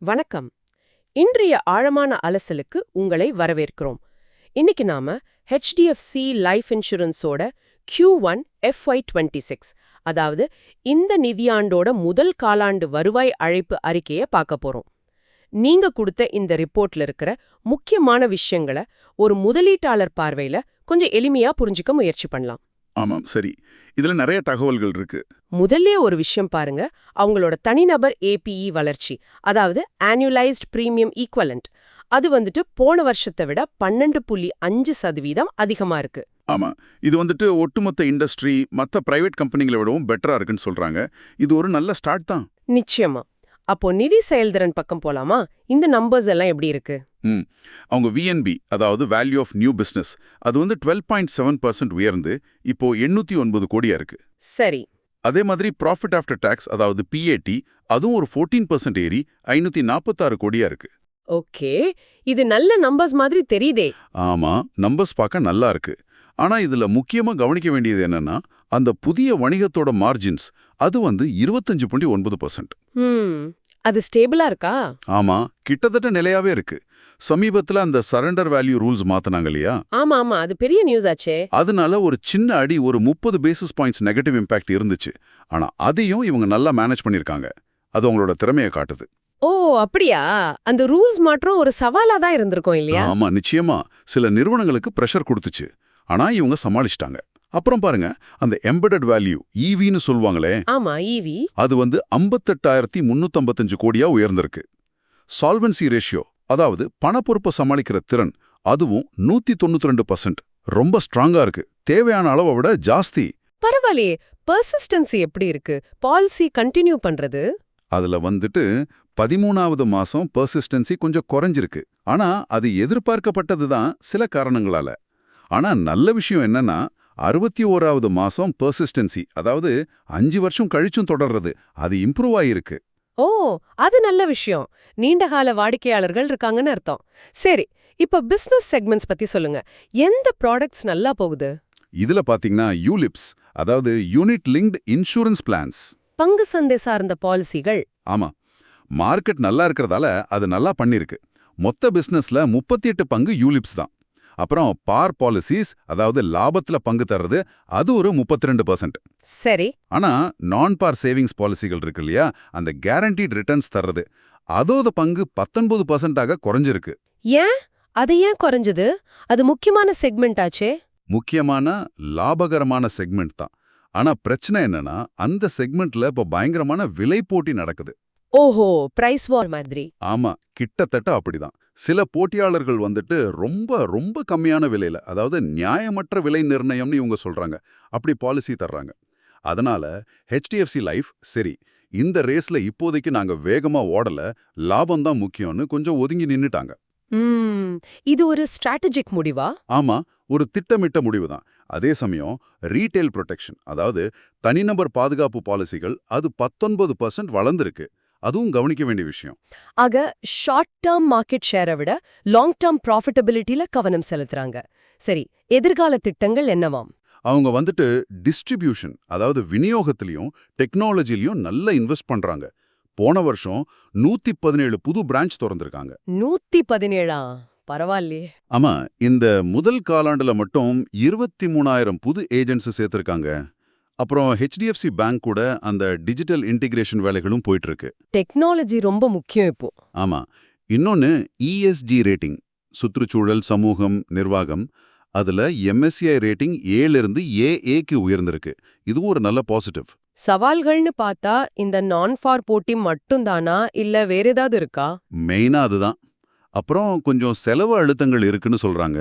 வணக்கம். இன்றைய ஆழமான அலசலுக்கு உங்களை வரவேற்கிறோம். இன்னைக்கு நாம HDFC life இன்சூரன்ஸோட Q one FY twenty six அதாவது இந்த நிதியாண்டோட முதல் காலாண்டு வருவாய் அழைப்பு அறிக்கையை பார்க்க போறோம். நீங்க கொடுத்த இந்த ரிப்போர்ட்ல இருக்கிற முக்கியமான விஷயங்களை ஒரு முதலீட்டாளர் பார்வையில கொஞ்சம் எளிமையா புரிஞ்சுக்க முயற்சி பண்ணலாம். ஆமாம் சரி. இதுல நிறைய தகவல்கள் இருக்கு. முதல்ல ஒரு விஷயம் பாருங்க. அவங்களோட தனிநபர் ஏபிஇ வளர்ச்சி அதாவது ஆனுவலைஸ்ட் பிரீமியம் ஈக்குவலண்ட் அது வந்துட்டு போன வருஷத்தை விட பன்னெண்டு புள்ளி அஞ்சு சதவீதம் அதிகமா இருக்கு. ஆமா. இது வந்துட்டு ஒட்டுமொத்த இண்டஸ்ட்ரி மத்த பிரைவேட் கம்பெனிகளை விடவும் பெட்டரா இருக்குன்னு சொல்றாங்க. இது ஒரு நல்ல ஸ்டார்ட் தான். நிச்சயமா. அப்போ நிதி செயல்திறன் பக்கம் போலாமா? இந்த நம்பர்ஸ் எல்லாம் எப்படி இருக்கு? அவங்க விஎன்பி அதாவது வேல்யூ ஆஃப் நியூ பிசினஸ் அது வந்து டுவெல் பாயிண்ட் செவன் பர்சன்ட் உயர்ந்து இப்போ எண்ணூத்தி ஒன்பது கோடியா இருக்கு. சரி. அதே மாதிரி ப்ராஃபிட் ஆஃப்டர் டாக்ஸ் அதாவது பிஏடி அதுவும் ஒரு ஃபோர்டீன் பர்சன்ட் ஏறி ஐநூத்தி நாற்பத்தாறு கோடியா இருக்கு. ஓகே. இது நல்ல நம்பர்ஸ் மாதிரி தெரியுதே. ஆமா நம்பர்ஸ் பார்க்க நல்லா இருக்கு. ஆனா இதுல முக்கியமா கவனிக்க வேண்டியது என்னன்னா அந்த புதிய வணிகத்தோட மார்ஜின்ஸ் அது வந்து இருபத்தஞ்சு புள்ளி ஒன்பது பர்சன்ட் அது ஸ்டேபிளா இருக்கா? ஆமா கிட்டத்தட்ட நிலையாவே இருக்கு. சமீபத்துல அந்த சரண்டர் வேல்யூ ரூல்ஸ் மாத்துனாங்க இல்லையா? ஆமா ஆமா அது பெரிய நியூஸ் ஆச்சே. அதனால ஒரு சின்ன அடி ஒரு முப்பது பேசிஸ் பாயிண்ட்ஸ் நெகட்டிவ் இம்பாக்ட் இருந்துச்சு. ஆனா அதையும் இவங்க நல்லா மேனேஜ் பண்ணிருக்காங்க. அது அவங்களோட திறமையை காட்டுது. ஓ அப்படியா? அந்த ரூல்ஸ் மாற்றம் ஒரு சவாலா தான் இருந்திருக்கும் இல்லையா? ஆமா நிச்சயமா. சில நிறுவனங்களுக்கு பிரஷர் கொடுத்துச்சு. ஆனா இவங்க சமாளிச்சிட்டாங்க. அப்புறம் பாருங்க அந்த எம்பெடட் வேல்யூ ஈவின்னு சொல்லுவாங்களே ஆமா ஈவி அது வந்து ஐம்பத்தெட்டாயிரத்தி முன்னூத்தம்பத்தஞ்சு கோடியா உயர்ந்திருக்கு. சால்வன்சி ரேஷியோ அதாவது பணப்பொறுப்பை சமாளிக்கிற திறன் அதுவும் நூத்தி தொண்ணூத்தி ரெண்டு பர்சன்ட் ரொம்ப ஸ்ட்ராங்கா இருக்கு. தேவையான அளவை விட ஜாஸ்தி. பரவாயில்லையே பர்சிஸ்டன்சி எப்படி இருக்கு? பாலிசி கண்டினியூ பண்றது? அதுல வந்துட்டு பதிமூணாவது மாசம் பெர்சிஸ்டன்சி கொஞ்சம் குறைஞ்சிருக்கு. ஆனா அது எதிர்பார்க்கப்பட்டது தான் சில காரணங்களால. ஆனா நல்ல விஷயம் என்னன்னா அறுபத்தி ஓராவது மாசம் பெர்சிஸ்டன்சி அதாவது அஞ்சு வருஷம் கழிச்சும் தொடர்றது. அது இம்ப்ரூவ் ஆயிருக்கு. ஓ அது நல்ல விஷயம். நீண்டகால வாடிக்கையாளர்கள் இருக்காங்கன்னு அர்த்தம். சரி இப்ப பிசினஸ் செக்மெண்ட்ஸ் பத்தி சொல்லுங்க. எந்த ப்ராடக்ட்ஸ் நல்லா போகுது? இதுல பாத்தீங்கன்னா யூலிப்ஸ் அதாவது யூனிட் லிங்க்டு இன்சூரன்ஸ் பிளான்ஸ் பங்கு சந்தை சார்ந்த பாலிசிகள் ஆமா. மார்க்கெட் நல்லா இருக்கிறதால அது நல்லா பண்ணிருக்கு. மொத்த பிசினஸ்ல முப்பத்தி எட்டு பங்கு யூலிப்ஸ் தான். அப்புறம் பார் பாலிசிஸ் அதாவது லாபத்துல பங்கு தர்றது அது ஒரு முப்பத்தி ரெண்டு பர்சன்ட் சரி. ஆனா நான் பார் சேவிங்ஸ் பாலிசிகள் இருக்கு இல்லையா அந்த கேரண்டீட் ரிட்டர்ன்ஸ் தர்றது அதோட பங்கு பத்தொன்பது பர்சன்டாக குறைஞ்சிருக்கு. ஏன்? அது ஏன் குறைஞ்சது? அது முக்கியமான செக்மெண்ட் ஆச்சே. முக்கியமான லாபகரமான செக்மெண்ட் தான். ஆனா பிரச்சனை என்னன்னா அந்த செக்மெண்ட்ல இப்போ பயங்கரமான விலை போட்டி நடக்குது. ஓஹோ பிரைஸ் வார் மாதிரி. ஆமா கிட்டத்தட்ட அப்படிதான். சில போட்டியாளர்கள் வந்துட்டு ரொம்ப ரொம்ப கம்மியான விலையில அதாவது நியாயமற்ற விலை நிர்ணயம்னு இவங்க சொல்றாங்க. அப்படி பாலிசி தர்றாங்க. அதனால ஹெச்டிஎஃப்சி லைஃப் சரி இந்த ரேஸ்ல இப்போதைக்கு நாங்க வேகமா ஓடல லாபம் தான் முக்கியம்னு கொஞ்சம் ஒதுங்கி நின்னுட்டாங்க. ம் இது ஒரு ஸ்ட்ராட்டஜிக் முடிவா? ஆமா ஒரு திட்டமிட்ட முடிவு தான். அதே சமயம் ரீட்டைல் ப்ரொடெக்ஷன் அதாவது தனிநபர் பாதுகாப்பு பாலிசிகள் அது பத்தொன்பது பர்சன்ட் வளர்ந்திருக்கு. அதுவும் கவனிக்க வேண்டிய விஷயம். ஆக ஷார்ட் டேர்ம் மார்க்கெட் ஷேரை விட லாங் டேர்ம் ப்ராஃபிட்டபிலிட்டில கவனம் செலுத்துறாங்க. சரி எதிர்கால திட்டங்கள் என்னவாம்? அவங்க வந்துட்டு டிஸ்ட்ரிபியூஷன் அதாவது விநியோகத்திலையும் டெக்னாலஜிலையும் நல்லா இன்வெஸ்ட் பண்றாங்க. போன வருஷம் நூத்தி பதினேழு புது பிரான்ச் திறந்திருக்காங்க. நூத்தி பதினேழா பரவாயில்லையே. ஆமா இந்த முதல் காலாண்டுல மட்டும் இருபத்தி மூணாயிரம் புது ஏஜென்ட்ஸ் சேர்த்திருக்காங்க. அப்புறம் ஹெச்டிஎஃப்சி பேங்க் கூட அந்த டிஜிட்டல் இன்டிகிரேஷன் வேலைகளும் போயிட்டு இருக்கு டெக்னாலஜி ரொம்ப முக்கியம் இப்போ. ஆமா. இன்னொன்னு இஎஸ்ஜி ரேட்டிங் சுற்றுச்சூழல் சமூகம் நிர்வாகம். அதுல எம்எஸ்சிஐ ரேட்டிங் ஏல இருந்து ஏஏக்கு உயர்ந்திருக்கு. இதுவும் ஒரு நல்ல பாசிட்டிவ் சவால்கள்னு பார்த்தா இந்த நான் ஃபார் போட்டி மட்டும்தானா? இல்ல வேற ஏதாவது இருக்கா? மெயினா அதுதான். அப்புறம் கொஞ்சம் செலவு அழுத்தங்கள் இருக்குன்னு சொல்றாங்க.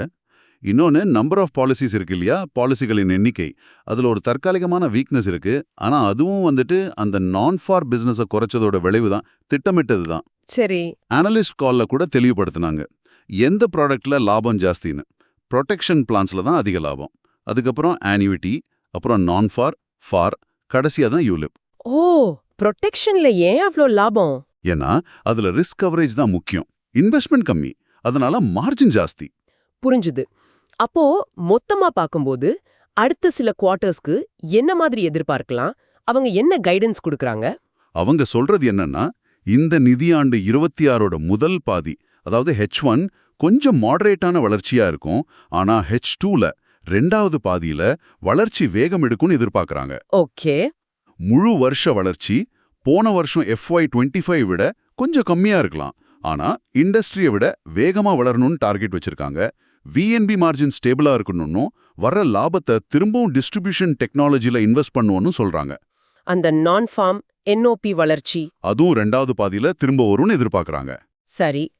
இன்னொன்னு நம்பர் ஆஃப் பாலிசிஸ் இருக்கு இல்லையா? பாலிசிகளின் எண்ணிக்கை. அதுல ஒரு தற்காலிகமான வீக்னஸ் இருக்கு. ஆனா அதுவும் வந்துட்டு அந்த நான் ஃபார் பிசினஸை குறைச்சதோட விளைவு தான் திட்டமிட்டது தான் சரி. அனலிஸ்ட் கால்ல கூட தெளிவுபடுத்தினாங்க. எந்த ப்ராடக்ட்ல லாபம் ஜாஸ்தின்னு? ப்ரொடெக்ஷன் பிளான்ஸ்ல தான் அதிக லாபம். அதுக்கப்புறம் ஆன்யூட்டி அப்புறம் நான் ஃபார் ஃபார் கடைசியா தான் யூலிப் ஓ ப்ரொடெக்ஷன்ல ஏன் அவ்ளோ லாபம்? ஏன்னா அதுல ரிஸ்க் கவரேஜ் தான் முக்கியம். இன்வெஸ்ட்மெண்ட் கம்மி. அதனால மார்ஜின் ஜாஸ்தி. புரிஞ்சுது. அப்போ மொத்தமா பாக்கும்போது அடுத்த சில குவார்ட்டர்ஸ்க்கு என்ன மாதிரி எதிர்பார்க்கலாம்? அவங்க என்ன கைடன்ஸ் கொடுக்கறாங்க? அவங்க சொல்றது என்னன்னா இந்த நிதியாண்டு இருபத்தி ஆறோட முதல் பாதி அதாவது ஹெச் ஒன் கொஞ்சம் மாடரேட்டான வளர்ச்சியா இருக்கும். ஆனா ஹெச் டூல ரெண்டாவது பாதியில வளர்ச்சி வேகம் எடுக்கும்னு எதிர்பார்க்கறாங்க. ஓகே. முழு வருஷ வளர்ச்சி போன வருஷம் எஃப்ஒய் டுவெண்ட்டி ஃபைவ் விட கொஞ்சம் கம்மியா இருக்கலாம். ஆனா இண்டஸ்ட்ரியை விட வேகமா வளரணும்னு டார்கெட் வச்சிருக்காங்க. விஎன்பி மார்ஜின் ஸ்டேபிளா இருக்கணும்னும் வர்ற லாபத்தை திரும்பவும் டிஸ்ட்ரிபியூஷன் டெக்னாலஜில இன்வெஸ்ட் பண்ணுவோம்னு சொல்றாங்க. அந்த நான் ஃபார்ம் என்ஓபி வளர்ச்சி. அதுவும் ரெண்டாவது பாதியில திரும்ப வரும்னு எதிர்பார்க்கறாங்க. சரி.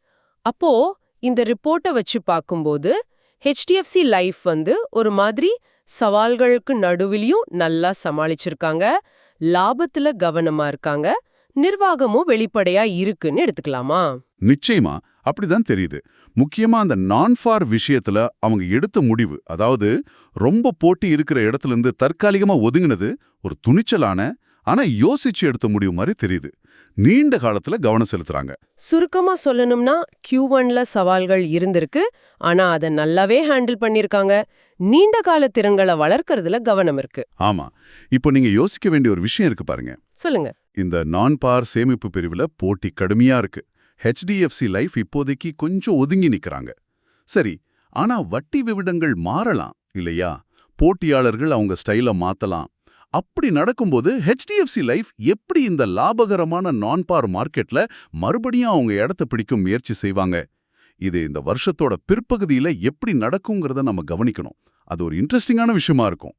அப்போ இந்த ரிப்போர்ட்டை வச்சு பார்க்கும்போது ஹெச்டிஎஃப்சி லைஃப் வந்து ஒரு மாதிரி சவால்களுக்கு நடுவிலையும் நல்லா சமாளிச்சிருக்காங்க. லாபத்துல கவனமா இருக்காங்க. நிர்வாகமும் வெளிப்படையா இருக்குன்னு எடுத்துக்கலாமா? நிச்சயமா. அப்படிதான் தெரியுது. முக்கியமா அந்த நான் ஃபார் விஷயத்துல அவங்க எடுத்த முடிவு அதாவது ரொம்ப போட்டி இருக்கிற இடத்துல இருந்து தற்காலிகமா ஒதுங்கினது ஒரு துணிச்சலான ஆனா யோசிச்சு எடுத்த முடிவு மாதிரி தெரியுது. நீண்ட காலத்துல கவனம் செலுத்துறாங்க. சுருக்கமா சொல்லணும்னா கியூ ஒன்ல சவால்கள் இருந்திருக்கு ஆனா அதை நல்லாவே ஹேண்டில் பண்ணிருக்காங்க நீண்ட கால திறன்களை வளர்க்கறதுல கவனம் இருக்கு. ஆமா. இப்போ நீங்க யோசிக்க வேண்டிய ஒரு விஷயம் இருக்கு பாருங்க. சொல்லுங்க. இந்த நான் பார் சேமிப்பு பிரிவுல போட்டி கடுமையா இருக்கு. ஹெச்டிஎஃப்சி லைஃப் இப்போதைக்கு கொஞ்சம் ஒதுங்கி நிக்கறாங்க. சரி ஆனா வட்டி விவிடங்கள் மாறலாம் இல்லையா? போட்டியாளர்கள் அவங்க ஸ்டைல மாத்தலாம். அப்படி நடக்கும்போது ஹெச்டிஎஃப்சி லைஃப் எப்படி இந்த லாபகரமான நான் பார் மார்க்கெட்ல மறுபடியும் அவங்க இடத்த பிடிக்கும் முயற்சி செய்வாங்க? இது இந்த வருஷத்தோட பிற்பகுதியில எப்படி நடக்குங்கிறத நம்ம கவனிக்கணும். அது ஒரு இன்ட்ரெஸ்டிங்கான விஷயமா இருக்கும்.